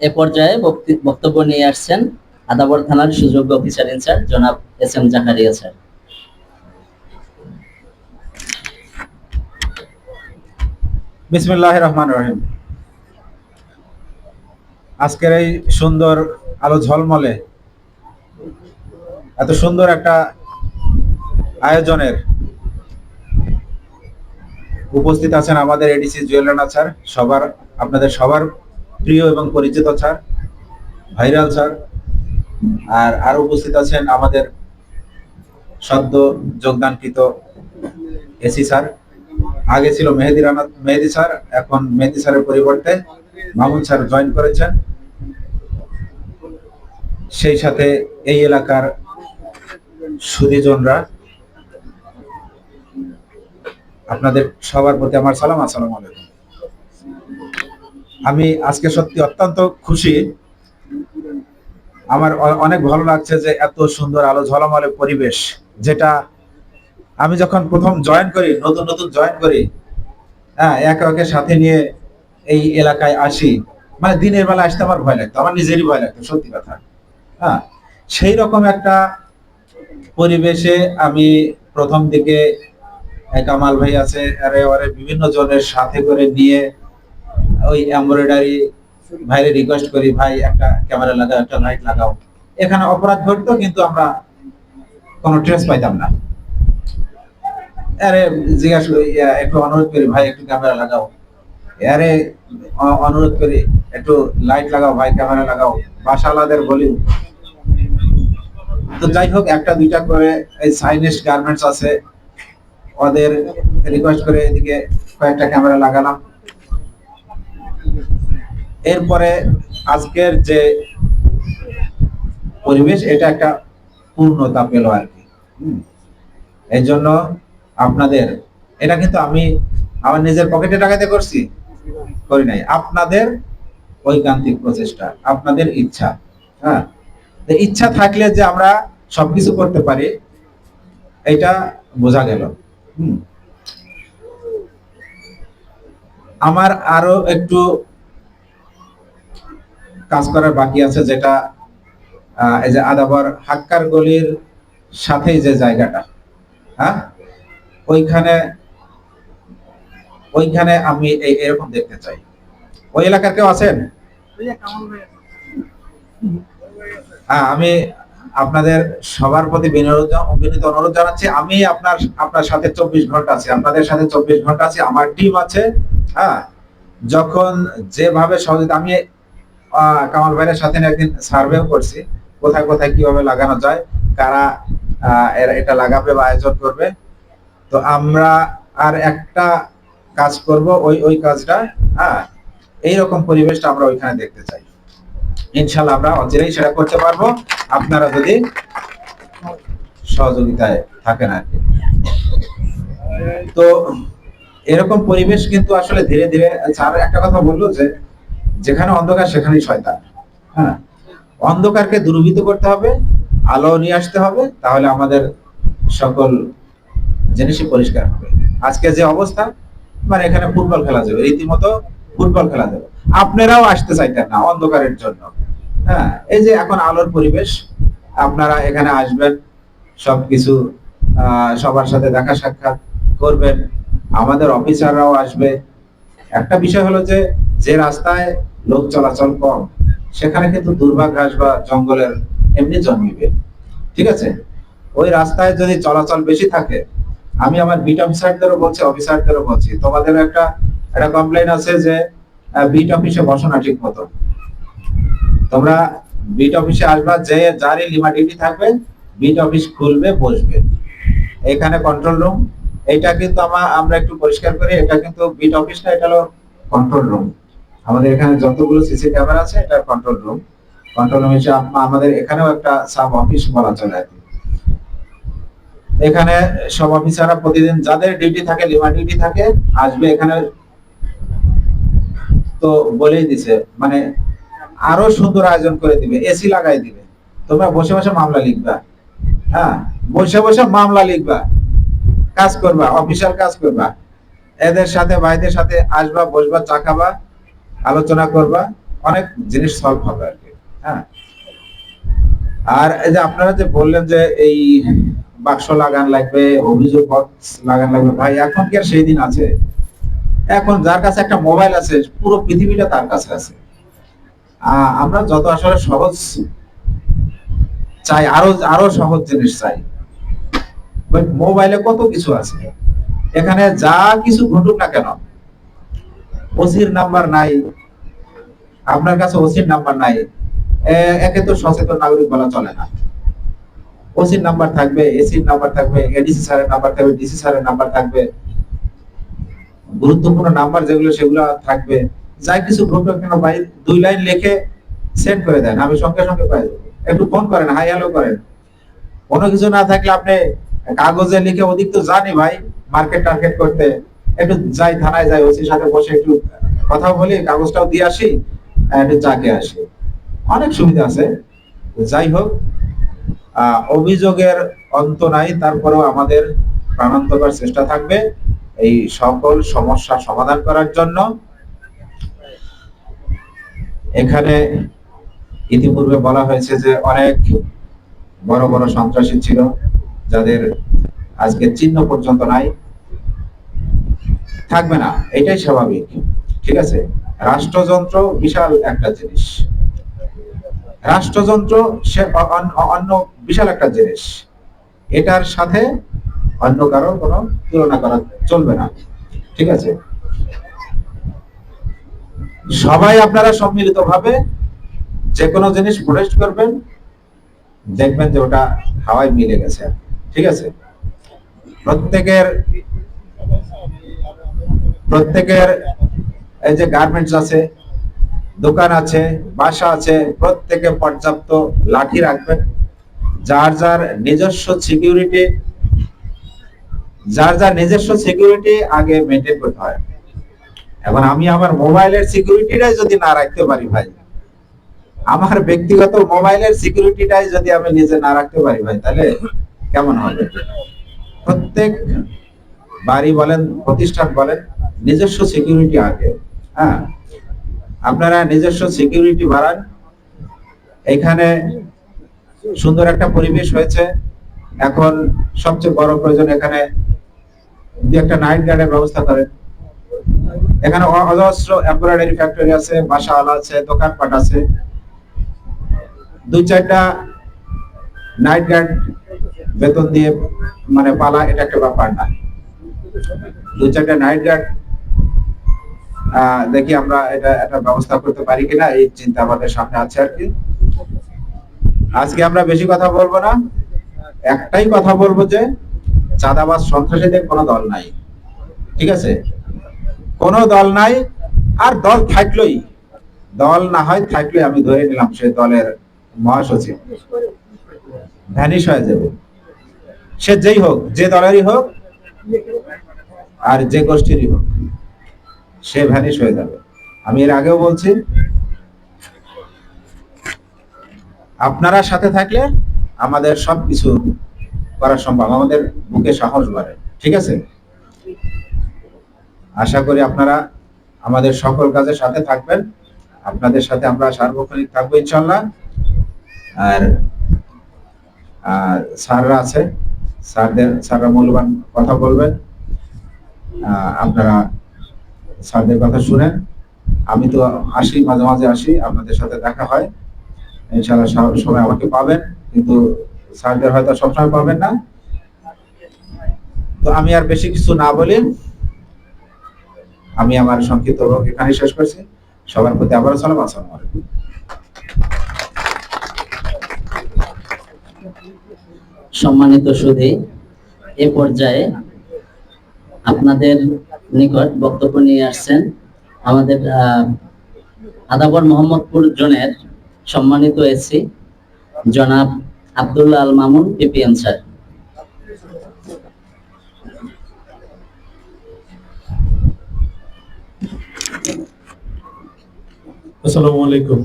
এ পর্যায়ে বক্তি- বক্তব্য নিয়ে আসছেন আদাবর থানার সুযোগ্য অফিসার ইনচার্জ জনাব এস এম জাকারিয়া স্যার। বিসমিল্লাহ রহমান রহিম। আজকের এই সুন্দর আলো ঝলমলে এত সুন্দর একটা আয়োজনের উপস্থিত আছেন আমাদের এডিসি জুয়েলার স্যার, সবার, আপনাদের সবার প্রিয় এবং পরিচিত স্যার, ভাইরাল স্যার, আর আরও উপস্থিত আছেন আমাদের সদ্য যোগদানকৃত এসি স্যার। আগে ছিল মেহেদি রানা, মেহেদি স্যার, এখন মেহেদি স্যারের পরিবর্তে মামুন স্যার জয়েন করেছেন। সেই সাথে এই এলাকার সুদীজনরা। আপনাদের সবার প্রতি আমার সালাম, আসসালামু আলাইকুম। আমি আজকে সত্যি অত্যন্ত খুশি। আমার অনেক ভালো লাগছে যে এত সুন্দর আলো ঝলমলে পরিবেশ, যেটা আমি যখন প্রথম জয়েন করি, নতুন নতুন জয়েন করি হ্যাঁ একে একে সাথে নিয়ে এই এলাকায় আসি মানে দিনের বেলা আসতে আমার ভয় লাগতো, আমার নিজেরই ভয় লাগতো, সত্যি কথা। হ্যাঁ সেই রকম একটা পরিবেশে আমি প্রথম দিকে কামাল ভাই আছে আরে বিভিন্ন জনের সাথে করে নিয়ে ওই এমব্রয়ডারি ভাইরে রিকোয়েস্ট করি, ভাই, একটা ক্যামেরা লাগাও, একটা লাইট লাগাও। এখানে অপরাধ ঘটতো, কিন্তু আমরা কোনো ট্রেস পাইতাম না। আরে, জিজ্ঞাসা একটু অনুরোধ করি, ভাই, একটু ক্যামেরা লাগাও। আরে অনুরোধ করি, একটু লাইট লাগাও, ভাই ক্যামেরা লাগাও। বাসালাদের বলি, তো যাই হোক, একটা, দুইটা করে এই সাইনিস্ট গার্মেন্টস আছে। ওদের রিকোয়েস্ট করে এদিকে কয়েকটা ক্যামেরা লাগালাম। এরপরে আজকের যে পরিবেশ, এটা একটা পূর্ণতা পেল আর কি। এই জন্য আপনাদের, এটা কিন্তু আমি আমার নিজের পকেটে টাকাতে করছি? করি নাই। আপনাদের ঐকান্তিক প্রচেষ্টা, আপনাদের ইচ্ছা হ্যাঁ? ইচ্ছা থাকলে যে আমরা সবকিছু করতে পারি এটা বোঝা গেল। আমার আরও একটু কাজ করার বাকি আছে যেটা এই যে আদাবার হাক্কার গলির সাথেই যে জায়গাটা হ্যাঁ? ওইখানে ওইখানে আমি এই এরকম দেখতে চাই। ওই এলাকার কেউ আছেন? হ্যাঁ আমি আপনাদের সবার প্রতি বিনোদ, বিনীত অনুরোধ জানাচ্ছি। আমি আপনার আপনার সাথে চব্বিশ ঘণ্টা আছি, আপনাদের সাথে চব্বিশ ঘণ্টা আছি, আমার টিম আছে হ্যাঁ? যখন যেভাবে সহযোগিতা, আমি কামাল ভাইয়ের সাথে একদিন সার্ভেও করছি। কোথায় কোথায় কীভাবে লাগানো যায়, কারা এটা লাগাবে বা আয়োজন করবে। তো আমরা আর একটা কাজ করব, ওই ওই কাজটা হ্যাঁ এইরকম পরিবেশটা আমরা ওইখানে দেখতে চাই। ইনশাল্লাহ আমরা অচিরেই সেটা করতে পারব। আপনারা যদি সহযোগিতায় থাকেন আর কি। তো এরকম পরিবেশ কিন্তু আসলে ধীরে ধীরে, স্যার একটা কথা বলল যে যেখানে অন্ধকার, সেখানেই শয়তান। হ্যাঁ? অন্ধকারকে দূরীভূত করতে হবে, আলো নিয়ে আসতে হবে, তাহলে আমাদের সকল জিনিসই পরিষ্কার হবে। আজকে যে অবস্থা মানে এখানে ফুটবল খেলা যাবে, রীতিমতো ফুটবল খেলা যাবে। আপনারাও আসতে চাইতেন না অন্ধকারের জন্য। হ্যাঁ? এই যে এখন আলোর পরিবেশ, আপনারা এখানে আসবেন, সবকিছু সবার সাথে দেখা সাক্ষাৎ করবেন। আমাদের অফিসাররাও আসবে। একটা বিষয় হলো যে যে রাস্তায় লোক চলাচল কম, সেখানে কিন্তু দুর্ভাগ ঘাস বা জঙ্গলের এমনি জন্মিবে। ঠিক আছে? ওই রাস্তায় যদি চলাচল বেশি থাকে, আমি আমার বিট অফিসারদেরও বলছি অফিসারদেরও বলছি তোমাদের একটা একটা কমপ্লেন আছে যে বিট অফিসে বসো না ঠিক মতো তোমরা বিট অফিসে আসবা, যে যারই লিমা ডিউটি থাকবে, বিট অফিস খুলবে, বসবে। এখানে কন্ট্রোল রুম এটা কিন্তু আমা, আমরা একটু পরিষ্কার করি, এটা কিন্তু বিট অফিস না, এটা হলো কন্ট্রোল রুম আমাদের এখানে যতগুলো সিসি ক্যামেরা আছে, এটা কন্ট্রোল রুম কন্ট্রোল রুম হিসেবে আমাদের এখানেও একটা সাব অফিস বলা চলে আর এখানে সব অফিসাররা প্রতিদিন যাদের ডিউটি থাকে লিমা ডিউটি থাকে, আসবে এখানে। তো বলেই দিছে মানে আরও সুন্দর আয়োজন করে দিবে এসি লাগাই দিবে। তোমরা বসে বসে মামলা লিখবা। হ্যাঁ বসে বসে মামলা লিখবা। কাজ করবা, অফিসার কাজ করবা। এদের সাথে, ভাইদের সাথে আসবা, বসবা, চা খাবা। আলোচনা করবা, অনেক জিনিস সলভ হবে আর কি হ্যাঁ। আর এই যে আপনারা যে বললেন যে এই বাক্স লাগান লাগবে, অভিযোগ বক্স লাগান লাগবে, ভাই, এখন কি আর সেই দিন আছে? এখন যার কাছে একটা মোবাইল আছে, পুরো পৃথিবীটা তার কাছে আছে। আমরা যত আসলে সহজ চাই, আরও আরও সহজ জিনিস চাই। মোবাইলে কত কিছু আছে? এখানে যা কিছু ঘটুক না কেন ওসির নাম্বার নাই, আপনার কাছে ওসির নাম্বার নাই একে তো সচেতন নাগরিক বলা চলে না। ওসির নাম্বার থাকবে, এসির নাম্বার থাকবে, এডিসি স্যারের নাম্বার থাকবে, ডিসি স্যারের নাম্বার থাকবে, গুরুত্বপূর্ণ নাম্বার যেগুলো, সেগুলো থাকবে। যাই কিছু ঘটুক কেন ভাই, দুই লাইন লিখে সেন্ড করে দেন, আমি সঙ্গে সঙ্গে পাই। একটু ফোন করেন হাই হ্যালো করেন। কোনো কিছু না থাকলে আপনি কাগজে লিখে ওদিক তো জানি ভাই মার্কেট টার্গেট করতে। একটু যাই থানায় যাই, ওসির সাথে বসে একটু কথা বলি, কাগজটাও দিয়ে আসি, একটু চাকে আসি। অনেক সুবিধা আছে। যাই হোক অভিযোগের অন্ত নাই, তারপরেও আমাদের প্রাণান্তকর চেষ্টা থাকবে এই সকল সমস্যা সমাধান করার জন্য। এখানে ইতিপূর্বে বলা হয়েছে যে অনেক বড় বড় সন্ত্রাসী ছিল, যাদের আজকে চিহ্ন পর্যন্ত নাই। থাকবে না, এটাই স্বাভাবিক, ঠিক আছে? রাষ্ট্রযন্ত্র বিশাল একটা জিনিস। রাষ্ট্রযন্ত্র সে অন্য বিশাল একটা জিনিস। এটার সাথে অন্য কারও কোনো তুলনা করা চলবে না, ঠিক আছে? সবাই আপনারা সম্মিলিত ভাবে যে কোনো জিনিস প্রোটেস্ট করবেন, দেখবেন যে ওটা হাওয়ায় মিলে গেছে, ঠিক আছে? প্রত্যেকের প্রত্যেকের এই যে গার্মেন্টস আছে, দোকান আছে, বাসা আছে, প্রত্যেকে পর্যাপ্ত লাঠি রাখবেন যার যার নিজস্ব সিকিউরিটি যার যার নিজস্ব সিকিউরিটি আগে মেনটেন করতে হয়। এখন আমি আমার মোবাইলের সিকিউরিটিটাই যদি না রাখতে পারি ভাই, আমার ব্যক্তিগত মোবাইলের সিকিউরিটিটাই যদি আমি নিজে না রাখতে পারি ভাই, তাহলে কেমন হবে? প্রত্যেক বাড়ি বলেন, প্রতিষ্ঠান বলেন নিজস্ব সিকিউরিটি আগে হ্যাঁ? আপনারা নিজস্ব সিকিউরিটি বাড়ান। এখানে সুন্দর একটা পরিবেশ হয়েছে। এখন সবচেয়ে বড় প্রয়োজন এখানে দু একটা নাইট গার্ডের ব্যবস্থা করেন। এখানে অজস্র এমব্রয়ডারি ফ্যাক্টরি আছে, বাসাওয়ালা আছে, দোকানপাট আছে। দুই চারটা নাইট গার্ড বেতন দিয়ে মানে পালা, এটা একটা ব্যাপার না। দুই চারটা নাইট গার্ড দেখি আমরা এটা একটা ব্যবস্থা করতে পারি কিনা, এই চিন্তা আমাদের সামনে আছে আর কি। আজকে আমরা বেশি কথা বলব না। একটাই কথা বলব যে, চাঁদাবাজ সন্ত্রাসীদের কোনো দল নাই। ঠিক আছে? কোনো দল নাই, আর দল থাকলোই। দল না হয় থাকলে আমি ধরে নিলাম সে দলের মহাসচিব। ভ্যানিশ হয়ে যাবে। সে যেই হোক, যে দলেরই হোক, আর যে গোষ্ঠীরই হোক। সে ভ্যানিশ হয়ে যাবে। আমি এর আগেও বলছি, আপনারা সাথে থাকলে আমাদের সবকিছু করা সম্ভব, আমাদের বুকে সাহস বাড়ে, ঠিক আছে? আশা করি আপনারা আমাদের সকল কাজের সাথে থাকবেন, আপনাদের সাথে আমরা সার্বক্ষণিক থাকব ইনশাল্লাহ আর স্যাররা আছে, স্যারদের, স্যাররা মূল্যবান কথা বলবেন। আপনারা স্যারদের কথা শুনেন। আমি তো আসি, মাঝে মাঝে আসি, আপনাদের সাথে দেখা হয়। ইনশাল্লাহ সব সময় আমাকে পাবেন, কিন্তু স্যারদের হয়তো সবসময় পাবেন না। তো আমি আর বেশি কিছু না বলি আমি আমার সংক্ষিপ্ত এখানে শেষ করছি। সবার প্রতি আবারও সালাম, আসসালামু আলাইকুম। সম্মানিত সুধী, এ পর্যায়ে আপনাদের নিকট বক্তব্য নিয়ে আসছেন আমাদের আদাবর মোহাম্মদপুর জোনের সম্মানিত এসি জনাব আব্দুল্লাহ আল মামুন, পিপিএম স্যার। আসসালামু আলাইকুম।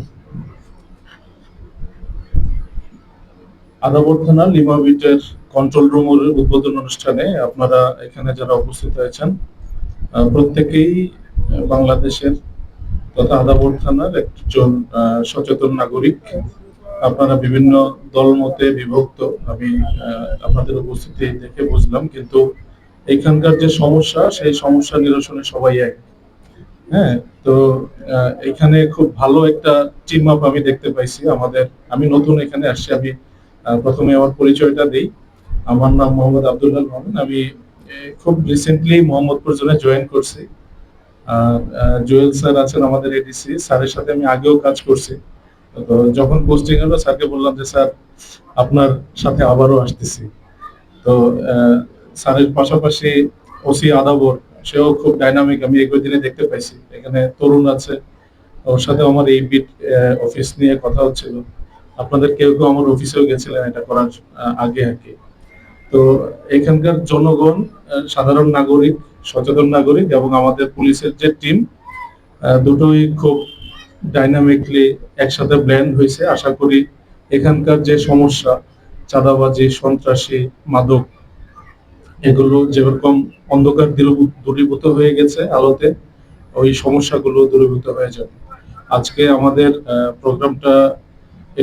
আদাবর থানা লিমা বিটের কন্ট্রোল রুমের উদ্বোধন অনুষ্ঠানে আপনারা এখানে যারা উপস্থিত হয়েছেন প্রত্যেকেই বাংলাদেশের তথা আদাবর থানার একজন সচেতন নাগরিক। আপনারা বিভিন্ন দলমতে বিভক্ত, আমি আপনাদের উপস্থিতি দেখে বুঝলাম, কিন্তু এখানকার যে সমস্যা, সেই সমস্যা নিরসনে সবাই এক। হ্যাঁ তো এখানে খুব ভালো একটা টিম আপ আমি দেখতে পাইছি। আমাদের, আমি নতুন এখানে আসছি, আমি প্রথমে আমার পরিচয়টা দিই। আমার নাম মোহাম্মদ আব্দুল্লাহ মোহাম্মদ, আমি খুব রিসেন্টলি মোহাম্মদপুর জোনে জয়েন করছি। আর জুয়েল স্যার আছেন আমাদের এডিসি স্যারের সাথে আমি আগেও কাজ করছি। তো যখন পোস্টিং হলো, স্যারকে বললাম যে, স্যার, আপনার সাথে আবারও আসতেছি। তো স্যারের পাশাপাশি ওসি আদাবর, সেও খুব ডাইনামিক আমি এই দিনে দেখতে পাইছি। এখানে তরুণ আছে, ওর সাথে আমার এই বিট অফিস নিয়ে কথা হচ্ছিল। আপনাদের কেউ কেউ আমার অফিসেও গেছিলেন এটা করার আগে আগে তো এখানকার জনগণ সাধারণ নাগরিক, সচেতন নাগরিক এবং আমাদের পুলিশের যে টিম দুটোই খুব ডাইনামিকলি একসাথে ব্ল্যান্ড হয়েছে। আশা করি এখানকার যে সমস্যা, চাঁদাবাজি, সন্ত্রাসী, মাদক, এগুলো যেরকম অন্ধকার দূরীভূত হয়ে গেছে আলোতে, ওই সমস্যাগুলো দূরীভূত হয়ে যাবে। আজকে আমাদের প্রোগ্রামটা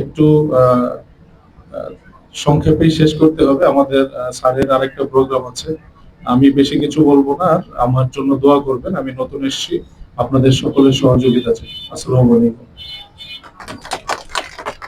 একটু সংক্ষেপেই শেষ করতে হবে। আমাদের স্যারের আরেকটা প্রোগ্রাম আছে। আমি বেশি কিছু বলব না, আর আমার জন্য দোয়া করবেন। আমি নতুন এসছি। আপনাদের সকলের সহযোগিতা আছে আসসালামু আলাইকুম।